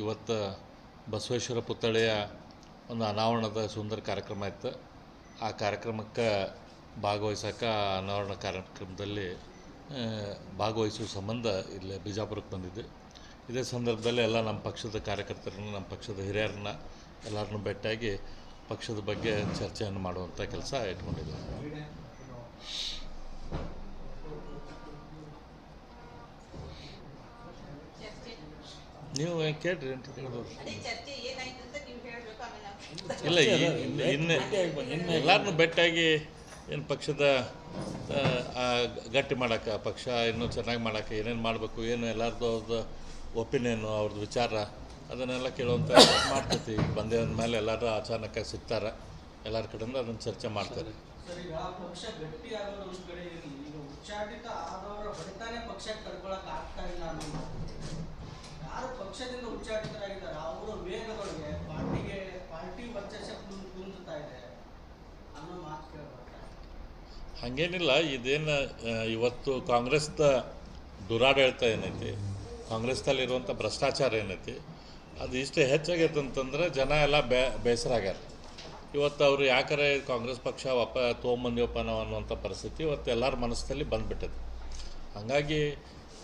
ಇವತ್ತು ಬಸವೇಶ್ವರ ಪುತ್ಥಳಿಯ ಒಂದು ಅನಾವರಣದ ಸುಂದರ ಕಾರ್ಯಕ್ರಮ ಇತ್ತು. ಆ ಕಾರ್ಯಕ್ರಮಕ್ಕೆ ಭಾಗವಹಿಸೋಕೆ ಅನಾವರಣ ಕಾರ್ಯಕ್ರಮದಲ್ಲಿ ಭಾಗವಹಿಸುವ ಸಂಬಂಧ ಇಲ್ಲಿ ಬಿಜಾಪುರಕ್ಕೆ ಬಂದಿದ್ದೆ. ಇದೇ ಸಂದರ್ಭದಲ್ಲಿ ಎಲ್ಲ ನಮ್ಮ ಪಕ್ಷದ ಕಾರ್ಯಕರ್ತರನ್ನು, ನಮ್ಮ ಪಕ್ಷದ ಹಿರಿಯರನ್ನ ಎಲ್ಲರನ್ನು ಭೇಟಿಯಾಗಿ ಪಕ್ಷದ ಬಗ್ಗೆ ಚರ್ಚೆಯನ್ನು ಮಾಡುವಂಥ ಕೆಲಸ ಇಟ್ಕೊಂಡಿದ್ದೀವಿ ನೀವು ಕೇಳ್ರಿ ಅಂತ ಕೇಳ್ಬೋದು. ಅದೇ ಚರ್ಚೆ ಏನಾಯ್ತು ಅಂತ ನೀವು ಹೇಳ್ಬೇಕು ಆಮೇಲೆ ಇಲ್ಲ ಈ- ಇನ್ನು ಇನ್ನು ಎಲ್ಲರನ್ನೂ ಭೇಟಿಯಾಗಿ ಏನು ಪಕ್ಷದ ಗಟ್ಟಿ ಮಾಡೋಕೆ ಪಕ್ಷ ಇನ್ನೂ ಚೆನ್ನಾಗಿ ಮಾಡೋಕೆ ಏನೇನು ಮಾಡಬೇಕು ಏನು ಎಲ್ಲರದ್ದು ಅವ್ರದ್ದು ಒಪಿನಿಯನ್ನು ಅವ್ರದ್ದು ವಿಚಾರ ಅದನ್ನೆಲ್ಲ ಕೇಳುವಂಥ ಮಾಡ್ತೈತಿ. ಬಂದೇ ಅಂದಮೇಲೆ ಎಲ್ಲರೂ ಅಚಾನಕ ಸಿಗ್ತಾರೆ. ಎಲ್ಲರ ಕಡೆಯಿಂದ ಅದನ್ನು ಚರ್ಚೆ ಮಾಡ್ತಾರೆ. ಪಕ್ಷ ಯಾರು ಪಕ್ಷದಿಂದ ಉಚ್ಚಾಟಿತರಾಗಿದ್ದಾರೆ? ಅವರ ವೇಗದೊಳಗೆ ಪಾರ್ಟಿಗೆ, ಪಾರ್ಟಿ ವರ್ಚಸ್ಸ ಕುಂದುತ್ತಾ ಇದೆ ಅನ್ನೋ ಮಾತು ಕೇಳ್ಬರ್ತಾರೆ ಹಾಗೇನಿಲ್ಲ, ಇದೇನು ಇವತ್ತು ಕಾಂಗ್ರೆಸ್ದ ದುರಾಡಳಿತ ಏನೈತಿ? ಕಾಂಗ್ರೆಸ್ದಲ್ಲಿರುವಂಥ ಭ್ರಷ್ಟಾಚಾರ ಏನೈತಿ? ಅದು ಇಷ್ಟು ಹೆಚ್ಚಾಗೈತೆ ಅಂತಂದ್ರೆ ಜನ ಎಲ್ಲ ಬೇ, ಬೇಸರ ಆಗ್ಯಾರ. ಇವತ್ತು ಅವರು ಯಾಕರೆ ಕಾಂಗ್ರೆಸ್ ಪಕ್ಷ ಒಪ್ಪ ತೊಗೊಂಬಂದಿವಪ್ಪ ನಾವು ಅನ್ನುವಂಥ ಪರಿಸ್ಥಿತಿ ಇವತ್ತು ಎಲ್ಲರ ಮನಸ್ಸಲ್ಲಿ ಬಂದುಬಿಟ್ಟಿದೆ ಹಾಗಾಗಿ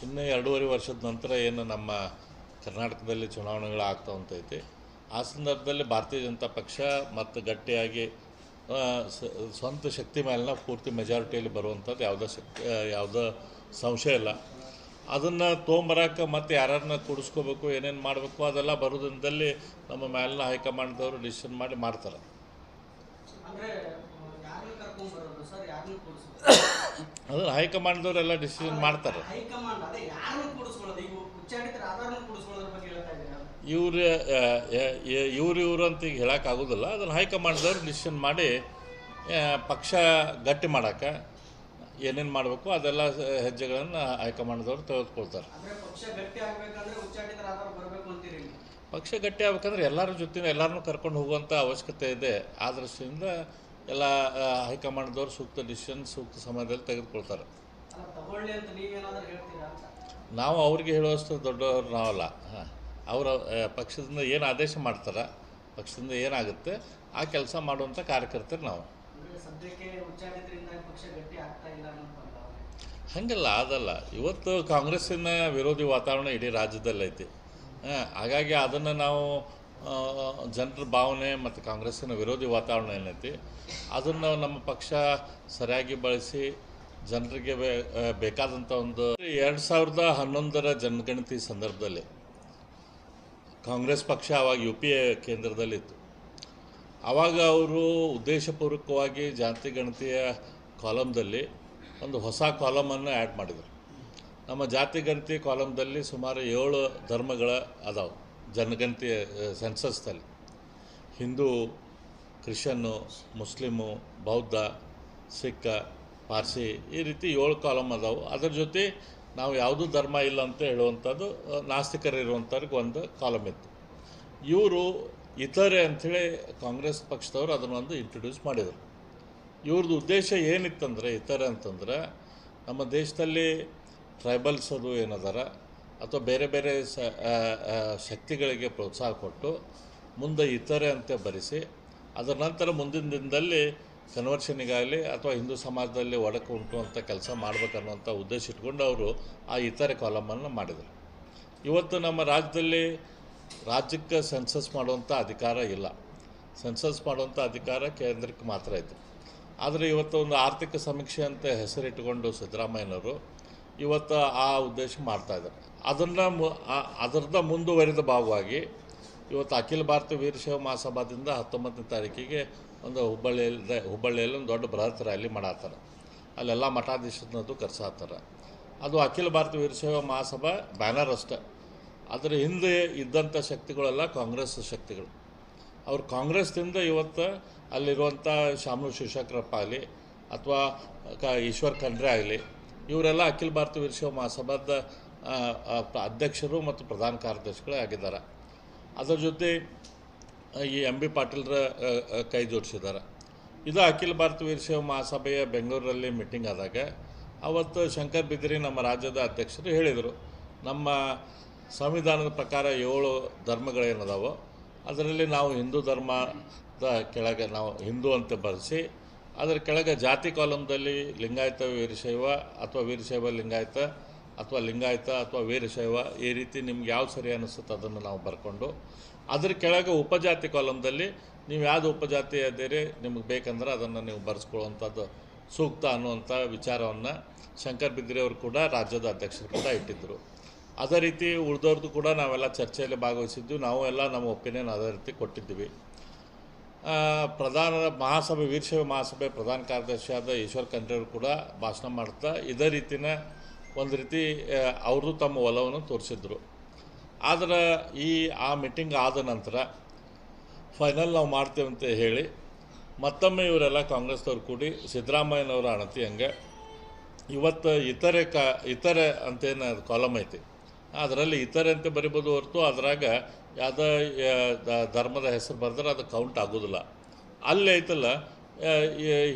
ಇನ್ನು ಎರಡೂವರೆ ವರ್ಷದ ನಂತರ ಏನು ನಮ್ಮ ಕರ್ನಾಟಕದಲ್ಲಿ ಚುನಾವಣೆಗಳು ಆಗ್ತಾ ಹೊಂತೈತಿ ಆ ಸಂದರ್ಭದಲ್ಲಿ ಭಾರತೀಯ ಜನತಾ ಪಕ್ಷ ಮತ್ತು ಗಟ್ಟಿಯಾಗಿ ಸ್ವಂತ ಶಕ್ತಿ ಮೇಲಿನ ಪೂರ್ತಿ ಮೆಜಾರಿಟಿಯಲ್ಲಿ ಬರುವಂಥದ್ದು ಯಾವುದೋ ಶಕ್ತಿ ಯಾವುದೋ ಸಂಶಯ ಇಲ್ಲ. ಅದನ್ನು ತೊಗೊಂಬರಕ್ಕೆ ಮತ್ತೆ ಯಾರನ್ನ ಕೂಡಿಸ್ಕೋಬೇಕು ಏನೇನು ಮಾಡಬೇಕು ಅದೆಲ್ಲ ಬರೋದ್ರಿಂದಲ್ಲಿ ನಮ್ಮ ಮೇಲಿನ ಹೈಕಮಾಂಡ್ದವರು ಡಿಸಿಷನ್ ಮಾಡಿ ಮಾಡ್ತಾರೆ. ಅದನ್ನು ಹೈಕಮಾಂಡ್ದವರೆಲ್ಲ ಡಿಸಿಷನ್ ಮಾಡ್ತಾರೆ. ಇವ್ರು ಇವ್ರು ಇವರು ಅಂತ ಈಗ ಹೇಳೋಕ್ಕಾಗೋದಿಲ್ಲ ಅದನ್ನು ಹೈಕಮಾಂಡ್ದವ್ರು ಡಿಸಿಷನ್ ಮಾಡಿ ಪಕ್ಷ ಗಟ್ಟಿ ಮಾಡೋಕ್ಕೆ ಏನೇನು ಮಾಡಬೇಕು ಅದೆಲ್ಲ ಹೆಜ್ಜೆಗಳನ್ನು ಹೈಕಮಾಂಡ್ದವ್ರು ತೆಗೆದುಕೊಳ್ತಾರೆ. ಪಕ್ಷ ಗಟ್ಟಿ ಆಗ್ಬೇಕಂದ್ರೆ ಎಲ್ಲರ ಜೊತೆ ಎಲ್ಲರನ್ನೂ ಕರ್ಕೊಂಡು ಹೋಗುವಂಥ ಅವಶ್ಯಕತೆ ಇದೆ. ಆ ದೃಷ್ಟಿಯಿಂದ ಎಲ್ಲ ಹೈಕಮಾಂಡ್ದವ್ರು ಸೂಕ್ತ ಡಿಸಿಷನ್ ಸೂಕ್ತ ಸಮಯದಲ್ಲಿ ತೆಗೆದುಕೊಳ್ತಾರೆ. ನಾವು ಅವ್ರಿಗೆ ಹೇಳುವಷ್ಟು ದೊಡ್ಡವರು ನಾವಲ್ಲ. ಹಾಂ. ಅವರ ಪಕ್ಷದಿಂದ ಏನು ಆದೇಶ ಮಾಡ್ತಾರೆ ಪಕ್ಷದಿಂದ ಏನಾಗುತ್ತೆ ಆ ಕೆಲಸ ಮಾಡುವಂಥ ಕಾರ್ಯಕರ್ತರು ನಾವು. ಹಾಗೆಲ್ಲ ಅದಲ್ಲ. ಇವತ್ತು ಕಾಂಗ್ರೆಸ್ಸಿನ ವಿರೋಧಿ ವಾತಾವರಣ ಇಡೀ ರಾಜ್ಯದಲ್ಲೈತಿ. ಹಾಗಾಗಿ ಅದನ್ನು ನಾವು ಜನರ ಭಾವನೆ ಮತ್ತು ಕಾಂಗ್ರೆಸ್ಸಿನ ವಿರೋಧಿ ವಾತಾವರಣ ಏನೈತಿ ಅದನ್ನು ನಮ್ಮ ಪಕ್ಷ ಸರಿಯಾಗಿ ಬಳಸಿ ಜನರಿಗೆ ಬೇಕಾದಂಥ ಒಂದು ಎರಡು ಸಾವಿರದ ಹನ್ನೊಂದರ ಜನಗಣತಿ ಸಂದರ್ಭದಲ್ಲಿ ಕಾಂಗ್ರೆಸ್ ಪಕ್ಷ ಆವಾಗ ಯು ಪಿ ಎ ಕೇಂದ್ರದಲ್ಲಿತ್ತು. ಆವಾಗ ಅವರು ಉದ್ದೇಶಪೂರ್ವಕವಾಗಿ ಜಾತಿ ಗಣತಿಯ ಕಾಲಮ್ದಲ್ಲಿ ಒಂದು ಹೊಸ ಕಾಲಮನ್ನು ಆ್ಯಡ್ ಮಾಡಿದರು. ನಮ್ಮ ಜಾತಿ ಗಣತಿ ಕಾಲಮ್ದಲ್ಲಿ ಸುಮಾರು ಏಳು ಧರ್ಮಗಳ ಅದಾವೆ ಜನಗಣತಿ ಸೆನ್ಸಸ್ದಲ್ಲಿ ಹಿಂದೂ ಕ್ರಿಶ್ಚನ್ನು ಮುಸ್ಲಿಮು, ಬೌದ್ಧ, ಸಿಖ್ ಪಾರ್ಸಿ ಈ ರೀತಿ ಏಳು ಕಾಲಮ್ ಅದಾವೆ. ಅದ್ರ ಜೊತೆ ನಾವು ಯಾವುದೂ ಧರ್ಮ ಇಲ್ಲ ಅಂತ ಹೇಳುವಂಥದ್ದು ನಾಸ್ತಿಕರಿರುವಂಥವ್ರಿಗೆ ಒಂದು ಕಾಲಮ್ ಇತ್ತು. ಇವರು ಇತರೆ ಅಂಥೇಳಿ ಕಾಂಗ್ರೆಸ್ ಪಕ್ಷದವರು ಅದನ್ನೊಂದು ಇಂಟ್ರೊಡ್ಯೂಸ್ ಮಾಡಿದರು. ಇವ್ರದ್ದು ಉದ್ದೇಶ ಏನಿತ್ತಂದರೆ, ಇತರೆ ಅಂತಂದ್ರೆ ನಮ್ಮ ದೇಶದಲ್ಲಿ ಟ್ರೈಬಲ್ಸ್ ಅದು ಏನದಾರ, ಅಥವಾ ಬೇರೆ ಬೇರೆ ಸ ಶಕ್ತಿಗಳಿಗೆ ಪ್ರೋತ್ಸಾಹ ಕೊಟ್ಟು ಮುಂದೆ ಇತರೆ ಅಂತ ಬರೆಸಿ, ಅದರ ನಂತರ ಮುಂದಿನ ದಿನದಲ್ಲಿ ಕನ್ವರ್ಷನಿಗಾಗಲಿ ಅಥವಾ ಹಿಂದೂ ಸಮಾಜದಲ್ಲಿ ಒಡಕು ಉಂಟುವಂಥ ಅಂತ ಕೆಲಸ ಮಾಡಬೇಕನ್ನುವಂಥ ಉದ್ದೇಶ ಇಟ್ಕೊಂಡು ಅವರು ಆ ಇತರೆ ಕಾಲಮನ್ನು ಮಾಡಿದರು. ಇವತ್ತು ನಮ್ಮ ರಾಜ್ಯದಲ್ಲಿ ರಾಜ್ಯಕ್ಕೆ ಸೆನ್ಸಸ್ ಮಾಡುವಂಥ ಅಧಿಕಾರ ಇಲ್ಲ. ಸೆನ್ಸಸ್ ಮಾಡುವಂಥ ಅಧಿಕಾರ ಕೇಂದ್ರಕ್ಕೆ ಮಾತ್ರ ಇದೆ. ಆದರೆ ಇವತ್ತು ಒಂದು ಆರ್ಥಿಕ ಸಮೀಕ್ಷೆ ಅಂತ ಹೆಸರಿಟ್ಟುಕೊಂಡು ಸಿದ್ದರಾಮಯ್ಯನವರು ಇವತ್ತು ಆ ಉದ್ದೇಶ ಮಾಡ್ತಾ ಇದ್ದಾರೆ. ಅದನ್ನು ಮು ಅದರದ ಮುಂದುವರಿದ ಭಾಗವಾಗಿ ಇವತ್ತು ಅಖಿಲ ಭಾರತ ವೀರಶೈವ ಮಹಾಸಭಾದಿಂದ ಹತ್ತೊಂಬತ್ತನೇ ತಾರೀಕಿಗೆ ಒಂದು ಹುಬ್ಬಳ್ಳಿಯಲ್ಲಿ ಹುಬ್ಬಳ್ಳಿಯಲ್ಲಿ ಒಂದು ದೊಡ್ಡ ಬೃಹತ್ ರ್ಯಾಲಿ ಮಾಡತ್ತಾರ. ಅಲ್ಲೆಲ್ಲ ಮಠಾಧೀಶರನ್ನದು ಕರ್ಸಾತ್ತಾರ. ಅದು ಅಖಿಲ ಭಾರತ ವೀರಶೈವ ಮಹಾಸಭಾ ಬ್ಯಾನರ್ ಅಷ್ಟೆ. ಅದರ ಹಿಂದೆ ಇದ್ದಂಥ ಶಕ್ತಿಗಳೆಲ್ಲ ಕಾಂಗ್ರೆಸ್ ಶಕ್ತಿಗಳು. ಅವ್ರು ಕಾಂಗ್ರೆಸ್ದಿಂದ ಇವತ್ತು ಅಲ್ಲಿರುವಂಥ ಶಾಮನು ಶಿವಶಂಕರಪ್ಪ ಆಗಲಿ ಅಥವಾ ಕ ಈಶ್ವರ್ ಖಂಡ್ರೆ ಆಗಲಿ, ಇವರೆಲ್ಲ ಅಖಿಲ ಭಾರತ ವೀರಶೈವ ಮಹಾಸಭಾದ ಅಧ್ಯಕ್ಷರು ಮತ್ತು ಪ್ರಧಾನ ಕಾರ್ಯದರ್ಶಿಗಳೇ ಆಗಿದ್ದಾರೆ. ಅದರ ಜೊತೆ ಈ ಎಂ ಬಿ ಪಾಟೀಲ್ರ ಕೈ ಜೋಡಿಸಿದ್ದಾರೆ. ಇದು ಅಖಿಲ ಭಾರತ ವೀರಶೈವ ಮಹಾಸಭೆಯ ಬೆಂಗಳೂರಲ್ಲಿ ಮೀಟಿಂಗ್ ಆದಾಗ ಅವತ್ತು ಶಂಕರ್ ಬಿದಿರಿ ನಮ್ಮ ರಾಜ್ಯದ ಅಧ್ಯಕ್ಷರು ಹೇಳಿದರು. ನಮ್ಮ ಸಂವಿಧಾನದ ಪ್ರಕಾರ ಏಳು ಧರ್ಮಗಳೇನದಾವೋ, ಅದರಲ್ಲಿ ನಾವು ಹಿಂದೂ ಧರ್ಮದ ಕೆಳಗೆ ನಾವು ಹಿಂದೂ ಅಂತ ಬರೆಸಿ, ಅದರ ಕೆಳಗೆ ಜಾತಿ ಕಾಲಮ್ದಲ್ಲಿ ಲಿಂಗಾಯತ ವೀರಶೈವ ಅಥವಾ ವೀರಶೈವ ಲಿಂಗಾಯತ ಅಥವಾ ಲಿಂಗಾಯತ ಅಥವಾ ವೀರಶೈವ, ಈ ರೀತಿ ನಿಮ್ಗೆ ಯಾವ್ದು ಸರಿ ಅನಿಸುತ್ತೆ ಅದನ್ನು ನಾವು ಬರ್ಕೊಂಡು, ಅದ್ರ ಕೆಳಗೆ ಉಪಜಾತಿ ಕಾಲಮ್ದಲ್ಲಿ ನೀವು ಯಾವ್ದು ಉಪಜಾತಿ ಅದೇರಿ, ನಿಮಗೆ ಬೇಕಂದ್ರೆ ಅದನ್ನು ನೀವು ಬರೆಸ್ಕೊಳ್ಳುವಂಥದ್ದು ಸೂಕ್ತ ಅನ್ನುವಂಥ ವಿಚಾರವನ್ನು ಶಂಕರ್ ಬಿದ್ರೆಯವರು ಕೂಡ ರಾಜ್ಯದ ಅಧ್ಯಕ್ಷರು ಕೂಡ ಇಟ್ಟಿದ್ದರು. ಅದೇ ರೀತಿ ಉಳಿದವ್ರದ್ದು ಕೂಡ ನಾವೆಲ್ಲ ಚರ್ಚೆಯಲ್ಲಿ ಭಾಗವಹಿಸಿದ್ದು ನಾವು ಎಲ್ಲ ನಮ್ಮ ಒಪಿನಿಯನ್ ಅದೇ ರೀತಿ ಕೊಟ್ಟಿದ್ದೀವಿ. ಪ್ರಧಾನ ಮಹಾಸಭೆ, ವೀರಶೈವ ಮಹಾಸಭೆ ಪ್ರಧಾನ ಕಾರ್ಯದರ್ಶಿಯಾದ ಈಶ್ವರ್ ಖಂಡ್ರೆ ಅವರು ಕೂಡ ಭಾಷಣ ಮಾಡ್ತಾ, ಇದೇ ರೀತಿನ ಒಂದು ರೀತಿ ಅವರು ತಮ್ಮ ಒಲವನ್ನು ತೋರಿಸಿದ್ರು. ಆದರೆ ಈ, ಆ ಮೀಟಿಂಗ್ ಆದ ನಂತರ ಫೈನಲ್ ನಾವು ಮಾಡ್ತೇವೆ ಅಂತ ಹೇಳಿ ಮತ್ತೊಮ್ಮೆ ಇವರೆಲ್ಲ ಕಾಂಗ್ರೆಸ್ನವ್ರು ಕೂಡಿ ಸಿದ್ದರಾಮಯ್ಯನವರ ಅಣತಿ ಹಂಗೆ ಇವತ್ತು ಇತರೆ ಕ, ಇತರೆ ಅಂತೇನು ಕಾಲಮ್ ಐತಿ. ಅದರಲ್ಲಿ ಇತರೆ ಅಂತ ಬರಿಬೋದು ಹೊರತು ಅದರಾಗ ಯಾವುದೇ ಧರ್ಮದ ಹೆಸರು ಬರೆದ್ರೆ ಅದು ಕೌಂಟ್ ಆಗೋದಿಲ್ಲ. ಅಲ್ಲಿ ಐತಲ್ಲ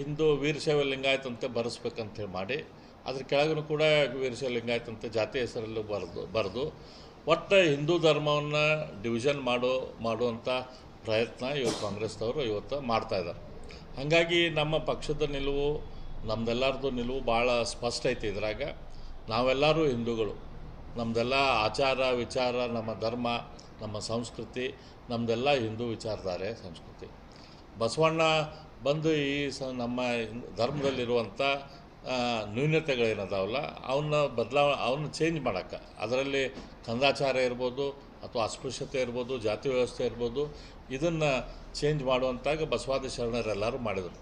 ಹಿಂದೂ ವೀರಶೈವ ಲಿಂಗಾಯತ ಅಂತ ಬರೆಸ್ಬೇಕಂತ ಹೇಳಿ ಮಾಡಿ. ಅದ್ರ ಕೆಳಗೂ ಕೂಡ ವೀರಶೈವ ಲಿಂಗಾಯತ್ ಅಂತ ಜಾತಿ ಹೆಸರಲ್ಲೂ ಬರೆದು ಬರೆದು, ಒಟ್ಟು ಹಿಂದೂ ಧರ್ಮವನ್ನು ಡಿವಿಷನ್ ಮಾಡೋ ಮಾಡುವಂಥ ಪ್ರಯತ್ನ ಇವತ್ತು ಕಾಂಗ್ರೆಸ್ನವರು ಇವತ್ತು ಮಾಡ್ತಾಯಿದ್ದಾರೆ ಹಾಗಾಗಿ ನಮ್ಮ ಪಕ್ಷದ ನಿಲುವು, ನಮ್ದೆಲ್ಲರದು ನಿಲುವು ಭಾಳ ಸ್ಪಷ್ಟ ಐತಿ ಇದ್ರಾಗ. ನಾವೆಲ್ಲರೂ ಹಿಂದೂಗಳು. ನಮ್ಮದೆಲ್ಲ ಆಚಾರ, ವಿಚಾರ, ನಮ್ಮ ಧರ್ಮ, ನಮ್ಮ ಸಂಸ್ಕೃತಿ ನಮ್ಮದೆಲ್ಲ ಹಿಂದೂ ವಿಚಾರಧಾರೆ ಸಂಸ್ಕೃತಿ. ಬಸವಣ್ಣ ಬಂದು ಈ ಸ ನಮ್ಮ ಧರ್ಮದಲ್ಲಿರುವಂಥ ನ್ಯೂನತೆಗಳೇನದಾವಲ್ಲ ಅವನ್ನ ಬದಲಾವ ಅವನ್ನ ಚೇಂಜ್ ಮಾಡೋಕ್ಕೆ. ಅದರಲ್ಲಿ ಕಂದಾಚಾರ ಇರ್ಬೋದು, ಅಥವಾ ಅಸ್ಪೃಶ್ಯತೆ ಇರ್ಬೋದು, ಜಾತಿ ವ್ಯವಸ್ಥೆ ಇರ್ಬೋದು, ಇದನ್ನು ಚೇಂಜ್ ಮಾಡುವಂತಾಗ ಬಸವಾದಿ ಶರಣರೆಲ್ಲರೂ ಮಾಡಿದರು.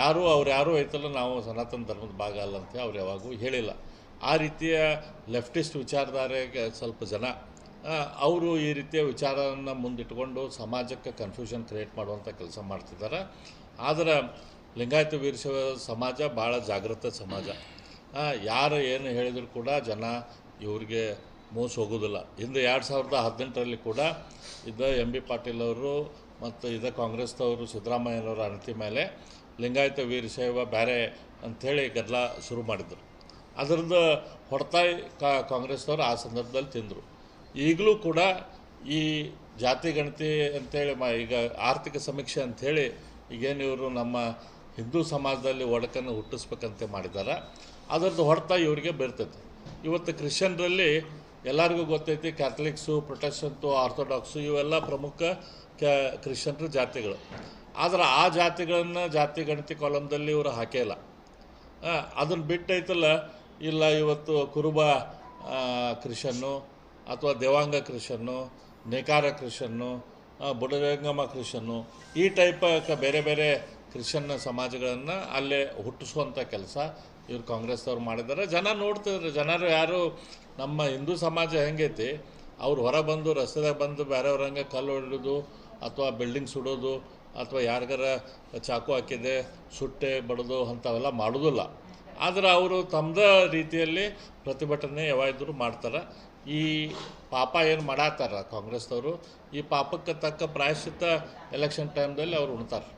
ಯಾರೂ, ಅವ್ರು ಯಾರೂ ಐತಲ್ಲ, ನಾವು ಸನಾತನ ಧರ್ಮದ ಭಾಗ ಅಲ್ಲ ಅಂತ ಅವ್ರು ಯಾವಾಗೂ ಹೇಳಿಲ್ಲ. ಆ ರೀತಿಯ ಲೆಫ್ಟಿಸ್ಟ್ ವಿಚಾರಧಾರೆಗೆ ಸ್ವಲ್ಪ ಜನ ಅವರು ಈ ರೀತಿಯ ವಿಚಾರವನ್ನು ಮುಂದಿಟ್ಕೊಂಡು ಸಮಾಜಕ್ಕೆ ಕನ್ಫ್ಯೂಷನ್ ಕ್ರಿಯೇಟ್ ಮಾಡುವಂಥ ಕೆಲಸ ಮಾಡ್ತಿದ್ದಾರೆ ಆದರೆ ಲಿಂಗಾಯತ ವೀರಶೈವ ಸಮಾಜ ಭಾಳ ಜಾಗೃತ ಸಮಾಜ. ಯಾರು ಏನು ಹೇಳಿದರೂ ಕೂಡ ಜನ ಇವ್ರಿಗೆ ಮೋಸ ಹೋಗೋದಿಲ್ಲ. ಹಿಂದೆ ಎರಡು ಸಾವಿರದ ಹದಿನೆಂಟರಲ್ಲಿ ಕೂಡ ಇದ್ದ ಎಂ ಬಿ ಪಾಟೀಲ್ ಅವರು ಮತ್ತು ಇದ ಕಾಂಗ್ರೆಸ್ದವರು ಸಿದ್ದರಾಮಯ್ಯನವರ ಅಣತಿ ಮೇಲೆ ಲಿಂಗಾಯತ ವೀರಶೈವ ಬೇರೆ ಅಂಥೇಳಿ ಗದ್ದಲ ಶುರು ಮಾಡಿದರು. ಅದರದ್ದು ಹೊಡ್ತಾಯಿ ಕಾ ಕಾಂಗ್ರೆಸ್ದವರು ಆ ಸಂದರ್ಭದಲ್ಲಿ ತಿಂದರು. ಈಗಲೂ ಕೂಡ ಈ ಜಾತಿ ಗಣತಿ ಅಂಥೇಳಿ ಮ, ಈಗ ಆರ್ಥಿಕ ಸಮೀಕ್ಷೆ ಅಂಥೇಳಿ ಈಗೇನು ಇವರು ನಮ್ಮ ಹಿಂದೂ ಸಮಾಜದಲ್ಲಿ ಒಡಕನ್ನು ಹುಟ್ಟಿಸ್ಬೇಕಂತ ಮಾಡಿದ್ದಾರೆ. ಅದರದ್ದು ಹೊಡೆತ ಇವರಿಗೆ ಬೀರ್ತೈತೆ ಇವತ್ತು ಕ್ರಿಶ್ಚಿಯನ್ರಲ್ಲಿ ಎಲ್ಲರಿಗೂ ಗೊತ್ತೈತಿ, ಕ್ಯಾಥಲಿಕ್ಸು, ಪ್ರೊಟೆಸ್ಟೆಂಟು, ಆರ್ಥೋಡಾಕ್ಸು, ಇವೆಲ್ಲ ಪ್ರಮುಖ ಕ್ಯಾ, ಕ್ರಿಶ್ಚಿಯನ್ರ ಜಾತಿಗಳು. ಆದರೆ ಆ ಜಾತಿಗಳನ್ನು ಜಾತಿ ಗಣತಿ ಕಾಲಮ್ದಲ್ಲಿ ಇವರು ಹಾಕೇ ಇಲ್ಲ ಅದನ್ನು ಬಿಟ್ಟೈತಲ್ಲ, ಇಲ್ಲ ಇವತ್ತು ಕುರುಬ ಕ್ರಿಶ್ಚನ್ನು ಅಥವಾ ದೇವಾಂಗ ಕ್ರಿಶ್ಚನ್ನು ನೇಕಾರ ಕ್ರಿಶ್ಚನ್ನು ಬುಡಗಂಗಮ ಕ್ರಿಶ್ಚನ್ನು ಈ ಟೈಪ್ ಬೇರೆ ಬೇರೆ ಕ್ರಿಶ್ಚನ್ ಸಮಾಜಗಳನ್ನು ಅಲ್ಲೇ ಹುಟ್ಟಿಸುವಂಥ ಕೆಲಸ ಇವ್ರು ಕಾಂಗ್ರೆಸ್ದವ್ರು ಮಾಡಿದ್ದಾರೆ. ಜನ ನೋಡ್ತಿದ್ರು. ಜನರು ಯಾರು, ನಮ್ಮ ಹಿಂದೂ ಸಮಾಜ ಹೆಂಗೈತಿ? ಅವ್ರು ಹೊರ ಬಂದು, ರಸ್ತೆದಾಗ ಬಂದು ಬೇರೆಯವ್ರ ಹಂಗೆ ಕಲ್ಲು ಹೊಡೋದು ಅಥವಾ ಬಿಲ್ಡಿಂಗ್ ಸುಡೋದು ಅಥವಾ ಯಾರಿಗಾರ ಚಾಕು ಹಾಕಿದೆ, ಸುಟ್ಟೆ ಬಡದು ಅಂಥವೆಲ್ಲ ಮಾಡೋದಿಲ್ಲ. ಆದರೆ ಅವರು ತಮ್ಮದ ರೀತಿಯಲ್ಲಿ ಪ್ರತಿಭಟನೆ ಯಾವಾಗಿದ್ರು ಮಾಡ್ತಾರೆ. ಈ ಪಾಪ ಏನು ಮಾಡತ್ತಾರ ಕಾಂಗ್ರೆಸ್ದವರು ಈ ಪಾಪಕ್ಕೆ ತಕ್ಕ ಪ್ರಾಯಶ್ಚಿತ್ತ ಎಲೆಕ್ಷನ್ ಟೈಮ್ದಲ್ಲಿ ಅವ್ರು ಉಣ್ತಾರೆ.